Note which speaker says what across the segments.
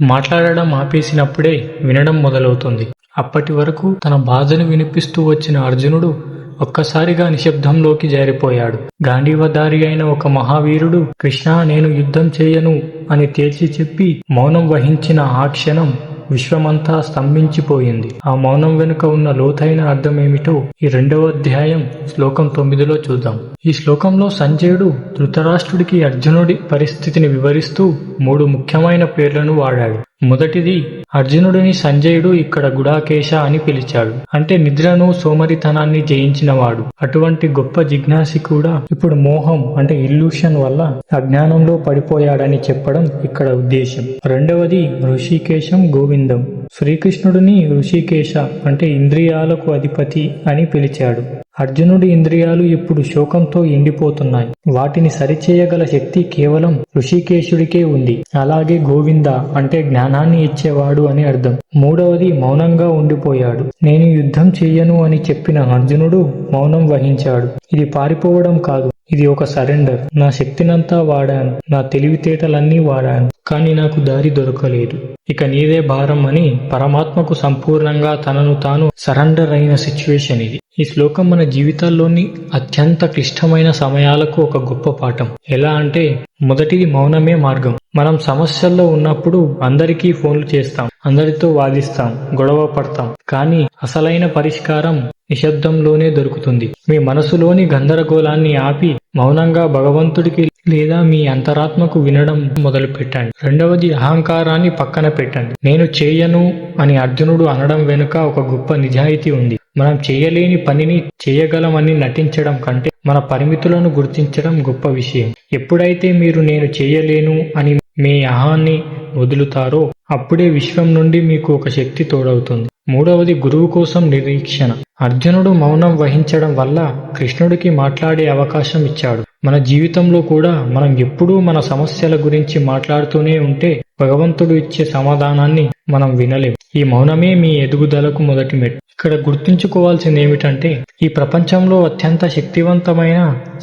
Speaker 1: మాట్లాడడం ఆపేసినప్పుడే వినడం మొదలవుతుంది. అప్పటి వరకు తన బాధను వినిపిస్తూ వచ్చిన అర్జునుడు ఒక్కసారిగా నిశ్శబ్దంలోకి జారిపోయాడు. గాంధీవదారి అయిన ఒక మహావీరుడు కృష్ణ నేను యుద్ధం చేయను అని తేల్చి చెప్పి మౌనం వహించిన ఆ క్షణం విశ్వమంతా స్తంభించిపోయింది. ఆ మౌనం వెనుక ఉన్న లోతైన అర్థమేమిటో ఈ రెండవ అధ్యాయం శ్లోకం తొమ్మిదిలో చూద్దాం. ఈ శ్లోకంలో సంజయుడు ధృతరాష్ట్రుడికి అర్జునుడి పరిస్థితిని వివరిస్తూ మూడు ముఖ్యమైన పేర్లను వాడాడు. మొదటిది అర్జునుడిని సంజయుడు ఇక్కడ గుడాకేశ అని పిలిచాడు. అంటే నిద్రను సోమరితనాన్ని జయించినవాడు. అటువంటి గొప్ప జిజ్ఞాసి కూడా ఇప్పుడు మోహం అంటే ఇల్యూషన్ వల్ల అజ్ఞానంలో పడిపోయాడని చెప్పడం ఇక్కడ ఉద్దేశం రెండవది ఋషికేశం గోవిందం. శ్రీకృష్ణుడిని ఋషికేశ అంటే ఇంద్రియాలకు అధిపతి అని పిలిచాడు. అర్జునుడి ఇంద్రియాలు ఇప్పుడు శోకంతో ఎండిపోతున్నాయి. వాటిని సరిచేయగల శక్తి కేవలం ఋషికేశుడికే ఉంది. అలాగే గోవింద అంటే జ్ఞానాన్ని ఇచ్చేవాడు అని అర్థం. మూడవది మౌనంగా ఉండిపోయాడు. నేను యుద్ధం చెయ్యను అని చెప్పిన అర్జునుడు మౌనం వహించాడు. ఇది పారిపోవడం కాదు. ఇది ఒక సరెండర్. నా శక్తినంతా వాడాను. నా తెలివితేటలన్నీ వాడాను. కానీ నాకు దారి దొరకలేదు. ఇక నీదే భారం అని పరమాత్మకు సంపూర్ణంగా తనను తాను సరెండర్ అయిన సిచ్యువేషన్ ఇది. ఈ శ్లోకం మన జీవితాల్లోని అత్యంత క్లిష్టమైన సమయాలకు ఒక గొప్ప పాఠం. ఎలా అంటే మొదటిది మౌనమే మార్గం. మనం సమస్యల్లో ఉన్నప్పుడు అందరికీ ఫోన్లు చేస్తాం అందరితో వాదిస్తాం గొడవ పడతాం. కానీ అసలైన పరిష్కారం నిశ్శబ్దంలోనే దొరుకుతుంది. మీ మనసులోని గందరగోళాన్ని ఆపి మౌనంగా భగవంతుడికి లేదా మీ అంతరాత్మకు వినడం మొదలు పెట్టండి రెండవది అహంకారాన్ని పక్కన పెట్టండి. నేను చేయను అని అర్జునుడు అనడం వెనుక ఒక గొప్ప నిజాయితీ ఉంది. మనం చేయలేని పనిని చేయగలమని నటించడం కంటే మన పరిమితులను గుర్తించడం గొప్ప విషయం. ఎప్పుడైతే మీరు నేను చేయలేను అని మీ అహాన్ని వదులుతారో అప్పుడే విశ్వం నుండి మీకు ఒక శక్తి తోడవుతుంది. మూడవది గురువు కోసం నిరీక్షణ. అర్జునుడు మౌనం వహించడం వల్ల కృష్ణుడికి మాట్లాడే అవకాశం ఇచ్చాడు. మన జీవితంలో కూడా మనం ఎప్పుడూ మన సమస్యల గురించి మాట్లాడుతూనే ఉంటే భగవంతుడు ఇచ్చే సమాధానాన్ని మనం వినలేం. ఈ మౌనమే మీ ఎదుగుదలకు మొదటి మెట్టు. ఇక్కడ గుర్తుంచుకోవాల్సింది ఏమిటంటే ఈ ప్రపంచంలో అత్యంత శక్తివంతమైన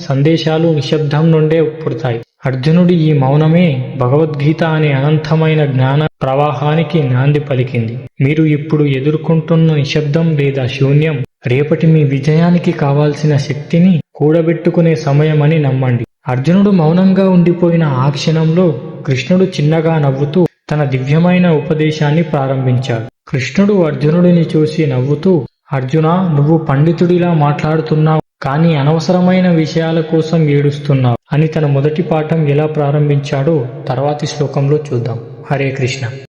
Speaker 1: సందేశాలు నిశ్శబ్దం నుండే పుడతాయి. అర్జునుడి ఈ మౌనమే భగవద్గీత అనే అనంతమైన జ్ఞాన ప్రవాహానికి నాంది పలికింది. మీరు ఇప్పుడు ఎదుర్కొంటున్న నిశ్శబ్దం లేదా శూన్యం రేపటి మీ విజయానికి కావాల్సిన శక్తిని కూడబెట్టుకునే సమయమని నమ్మండి. అర్జునుడు మౌనంగా ఉండిపోయిన ఆ క్షణంలో కృష్ణుడు చిన్నగా నవ్వుతూ తన దివ్యమైన ఉపదేశాన్ని ప్రారంభించాడు. కృష్ణుడు అర్జునుడిని చూసి నవ్వుతూ అర్జున నువ్వు పండితుడిలా మాట్లాడుతున్నావు కానీ అనవసరమైన విషయాల కోసం ఏడుస్తున్నావు అని తన మొదటి పాఠం ఎలా ప్రారంభించాడో తర్వాతి శ్లోకంలో చూద్దాం. హరే కృష్ణ.